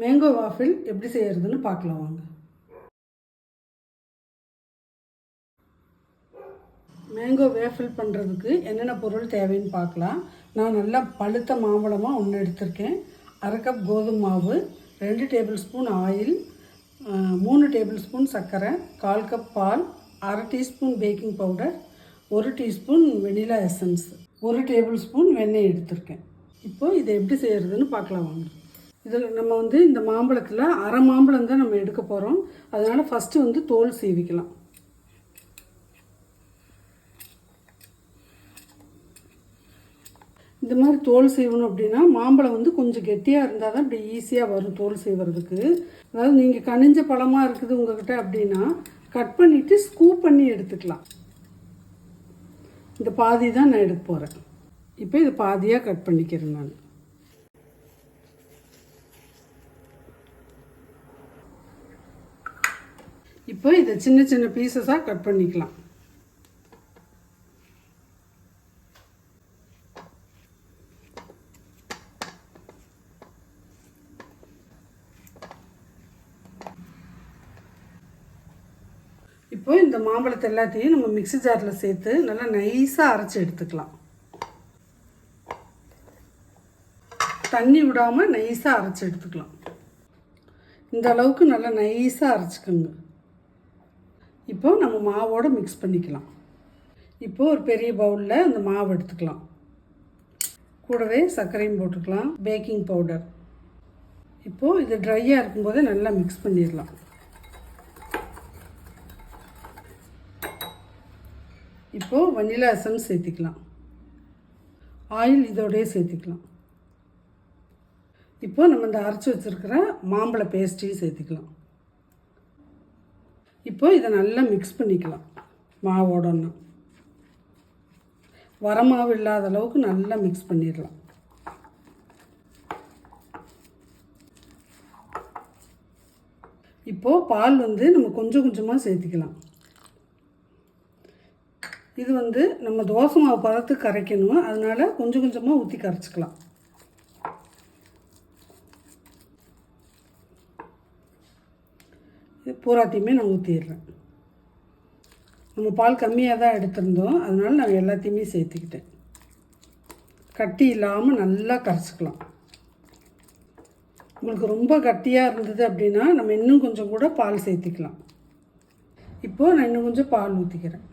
Mango waffle எப்படி செய்கிறதுன்னு பார்க்கலாம் வாங்க. மேங்கோ வேஃபில் பண்ணுறதுக்கு என்னென்ன பொருள் தேவைன்னு பார்க்கலாம். நான் நல்லா பழுத்த மாம்பழமாக ஒன்று எடுத்திருக்கேன். அரை கப் கோதுமை மாவு ரெண்டு டேபிள் ஸ்பூன் ஆயில் மூணு டேபிள் ஸ்பூன் சர்க்கரை கால் கப் பால் அரை டீஸ்பூன் பேக்கிங் பவுடர் ஒரு டீஸ்பூன் வெனிலா எசன்ஸ் ஒரு டேபிள் ஸ்பூன் வெண்ணெய் எடுத்திருக்கேன். இப்போது இதை எப்படி செய்கிறதுன்னு பார்க்கலாம் வாங்க. இதில் நம்ம வந்து இந்த மாம்பழத்தில் அரை மாம்பழம் தான் நம்ம எடுக்க போகிறோம் அதனால் ஃபஸ்ட்டு வந்து தோல் சீவிக்கலாம். இந்த மாதிரி தோல் சீவணும் அப்படின்னா மாம்பழம் வந்து கொஞ்சம் கெட்டியாக இருந்தால் தான் இப்படி ஈஸியாக வரும் தோல் செய்வதுக்கு அதாவது நீங்கள் கனிஞ்ச பழமாக இருக்குது உங்ககிட்ட அப்படின்னா கட் பண்ணிவிட்டு ஸ்கூப் பண்ணி எடுத்துக்கலாம். இந்த பாதி தான் நான் எடுக்க போகிறேன் இப்போ இது பாதியாக கட் பண்ணிக்கிறேன் நான். இப்போ இதை சின்ன சின்ன பீசஸாக கட் பண்ணிக்கலாம். இப்போ இந்த மாம்பழத்தை எல்லாத்தையும் நம்ம மிக்ஸி ஜாரில் சேர்த்து நல்லா நைஸாக அரைச்சி எடுத்துக்கலாம். தண்ணி விடாமல் நைஸாக அரைச்சி எடுத்துக்கலாம். இந்த அளவுக்கு நல்லா நைஸாக அரைச்சிக்கோங்க. இப்போ நம்ம மாவோடு மிக்ஸ் பண்ணிக்கலாம். இப்போது ஒரு பெரிய பவுலில் அந்த மாவு எடுத்துக்கலாம். கூடவே சர்க்கரையும் போட்டுக்கலாம் பேக்கிங் பவுடர் இப்போது இது ட்ரையாக இருக்கும்போதே நல்லா மிக்ஸ் பண்ணிடலாம். இப்போது வனிலா எசன்ஸ் சேர்த்திக்கலாம். ஆயில் இதோடய சேர்த்திக்கலாம். இப்போ நம்ம இந்த அரைச்சி வச்சுருக்கிற மாம்பழ பேஸ்ட்டையும் சேர்த்திக்கலாம். இப்போ இதை நல்லா மிக்ஸ் பண்ணிக்கலாம். மாவோடன்னு. வரமாவு இல்லாத அளவுக்கு நல்லா மிக்ஸ் பண்ணிடலாம். இப்போது பால் வந்து நம்ம கொஞ்சம் கொஞ்சமாக சேர்த்திக்கலாம். இது வந்து நம்ம தோசை மாவு பதத்துக்கு கரைக்கணும்? அதனால கொஞ்சம் கொஞ்சமாக ஊற்றி கரைச்சிக்கலாம். இது பூராத்தையுமே நான் ஊற்றிடுறேன் நம்ம பால் கம்மியாக தான் எடுத்திருந்தோம். அதனால் நான் எல்லாத்தையுமே சேர்த்துக்கிட்டேன். கட்டி இல்லாமல் நல்லா கரைச்சிக்கலாம். உங்களுக்கு ரொம்ப கட்டியாக இருந்தது அப்படின்னா நம்ம இன்னும் கொஞ்சம் கூட பால் சேர்த்திக்கலாம். இப்போது நான் இன்னும் கொஞ்சம் பால் ஊற்றிக்கிறேன்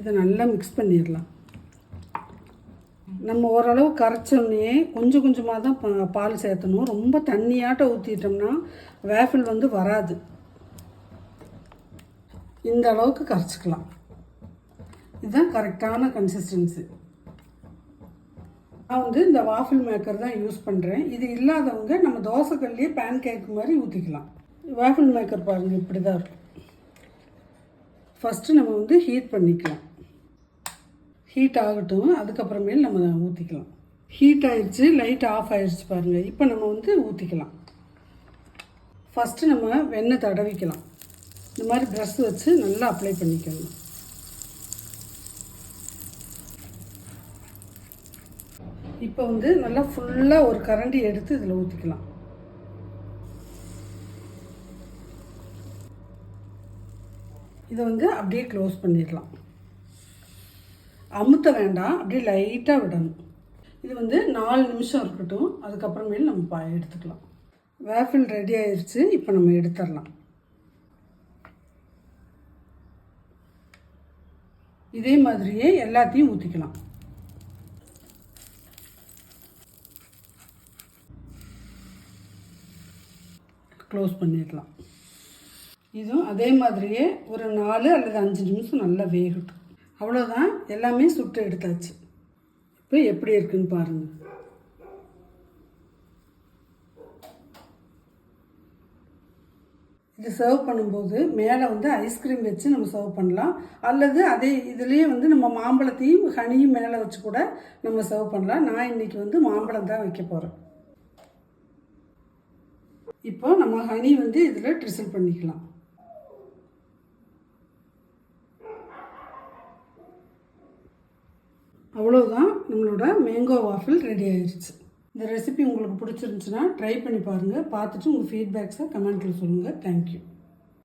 இதை நல்லா மிக்ஸ் பண்ணிடலாம். நம்ம ஓரளவு கரைச்சோடனே கொஞ்சம் கொஞ்சமாக தான் பா- பால் சேர்த்தணும். ரொம்ப தண்ணியாட்ட ஊற்றிட்டோம்னா வேஃபில் வந்து வராது. இந்த அளவுக்கு கரைச்சிக்கலாம். இதுதான் கரெக்டான கன்சிஸ்டன்சி நான் வந்து இந்த வாஃபில் மேக்கர் தான் யூஸ் பண்ணுறேன் இது இல்லாதவங்க நம்ம தோசைக்கல்லையே பேன் கேக் மாதிரி ஊற்றிக்கலாம் வாஃபில் மேக்கர் பாருங்கள் இப்படி தான் இருக்கும். ஃபஸ்ட்டு நம்ம வந்து ஹீட் பண்ணிக்கலாம். ஹீட் ஆகட்டும் அதுக்கப்புறமேல் நம்ம ஊற்றிக்கலாம் ஹீட் ஆயிடுச்சு லைட் ஆஃப் ஆயிடுச்சு பாருங்கள் இப்போ நம்ம வந்து ஊற்றிக்கலாம் ஃபஸ்ட்டு நம்ம வெண்ணெய் தடவிக்கலாம். இந்த மாதிரி ப்ரஷ் வச்சு நல்லா அப்ளை பண்ணிக்கணும் இப்போ வந்து நல்லா ஃபுல்லாக ஒரு கரண்டி எடுத்து இதில் ஊற்றிக்கலாம் இதை வந்து அப்படியே க்ளோஸ் பண்ணிடலாம். அமுத்த வேண்டாம் அப்படியே லைட்டாக விடணும். இது வந்து நாலு நிமிஷம் இருக்கட்டும். அதுக்கப்புறமேல் நம்ம பா எடுத்துக்கலாம். வேஃபில் ரெடி ஆயிடுச்சு இப்போ நம்ம எடுத்துடலாம். இதே மாதிரியே எல்லாத்தையும் ஊற்றிக்கலாம் க்ளோஸ் பண்ணிடலாம். இதுவும் அதே மாதிரியே ஒரு நாலு அல்லது அஞ்சு நிமிஷம் நல்லா வேகட்டும். அவ்வளோதான் எல்லாமே சுட்டு எடுத்தாச்சு. இப்போ எப்படி இருக்குன்னு பாருங்கள் இது சர்வ் பண்ணும்போது மேலே வந்து ஐஸ்கிரீம் வச்சு நம்ம சர்வ் பண்ணலாம். அல்லது அதே இதுலேயே வந்து நம்ம மாம்பழத்தையும் ஹனியும் மேலே வச்சு கூட நம்ம சர்வ் பண்ணலாம். நான் இன்றைக்கி வந்து மாம்பழம் தான் வைக்க போகிறேன் இப்போ நம்ம ஹனி வந்து இதில் ட்ரிசல் பண்ணிக்கலாம். அவ்வளோதான் நம்மளோட மேங்கோ வாஃபில் ரெடி ஆயிடுச்சு இந்த ரெசிபி உங்களுக்கு பிடிச்சிருந்துச்சுன்னா ட்ரை பண்ணி பாருங்கள் பார்த்துட்டு உங்கள் ஃபீட்பேக்ஸை கமெண்ட்டில் சொல்லுங்கள் தேங்க்யூ